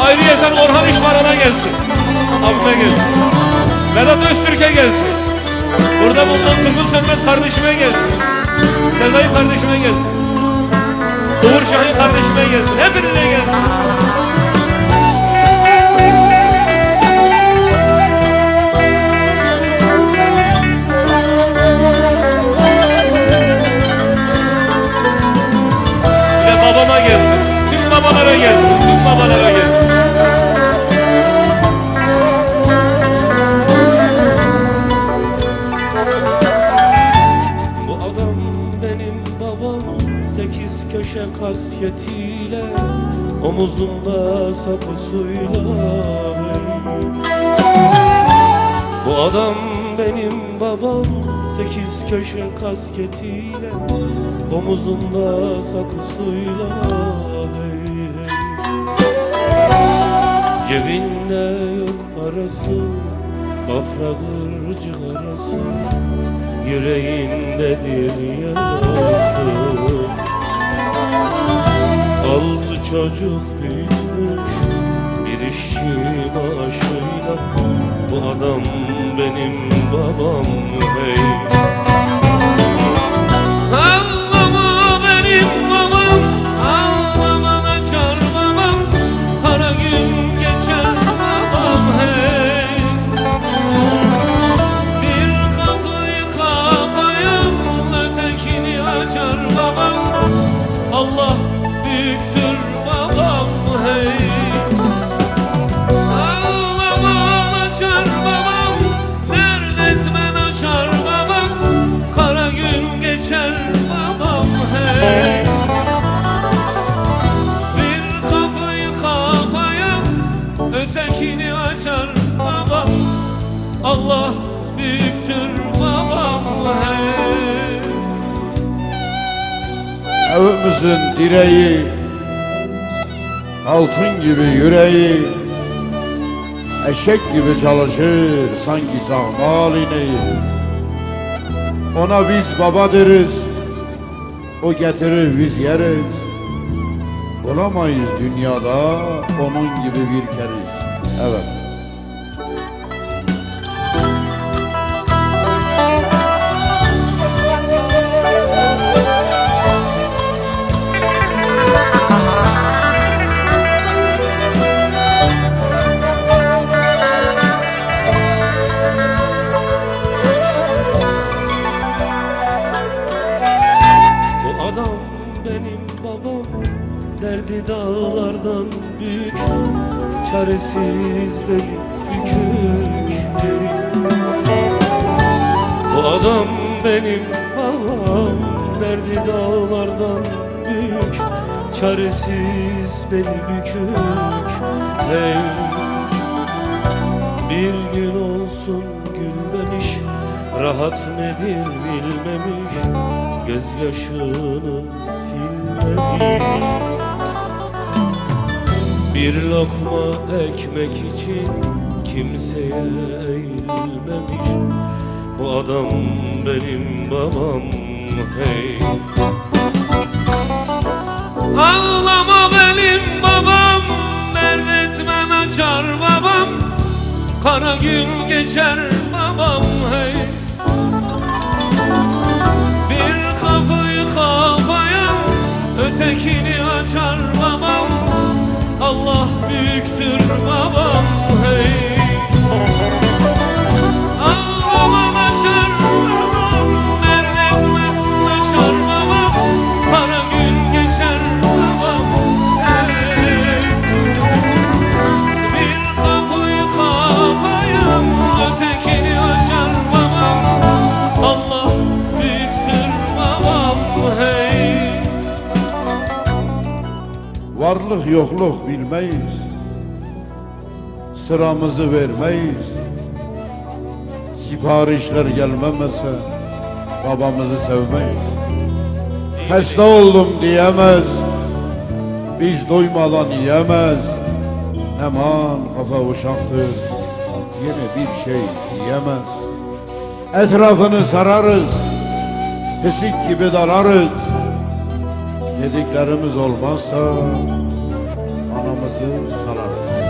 Ayrıyeten Orhan İşvaran'a gelsin. Abime gelsin. Vedat Öztürk'e gelsin. Burada bulunan Turgut Sönmez kardeşime gelsin. Sezai kardeşime gelsin. Uğur Şahin kardeşime gelsin. Hepinize gelsin. Ve babama gelsin. Tüm babalara gelsin. Tüm babalara gelsin. Sekiz köşe kasyetiyle Omuzunda sapı suyla Bu adam benim babam Sekiz köşe kasketiyle Omuzunda sakı suyla hey, hey. Cebinde yok parası Afradır cigarası Yüreğindedir yarası çocuk büyütmüş Bir işçi maaşıyla Bu adam benim babam Ötekini açar babam. Allah büyüktür babam hey. Evimizin direği Altın gibi yüreği Eşek gibi çalışır sanki sağmal ineği Ona biz baba deriz. O getirir biz yeriz. Olamayız dünyada onun gibi bir keriz. Evet Çaresiz benim bükük Bu adam benim babam Derdi dağlardan büyük. Çaresiz beni bükük Hey bir gün olsun gülmemiş Rahat nedir bilmemiş. Gözyaşını silmemiş Bir lokma ekmek için Kimseye eğilmemiş. Bu adam benim babam hey. Ağlama benim babam Dert etmen açar babam. Kara gün geçer babam hey Varlık yokluk bilmeyiz Sıramızı vermeyiz Siparişler gelmemese Babamızı sevmeyiz Hasta oldum diyemez Biz doymadan yiyemez Aman kafa uşaktır Yine bir şey yiyemez Etrafını sararız. Pisik gibi dalarız Dediklerimiz olmazsa Anamızı salarız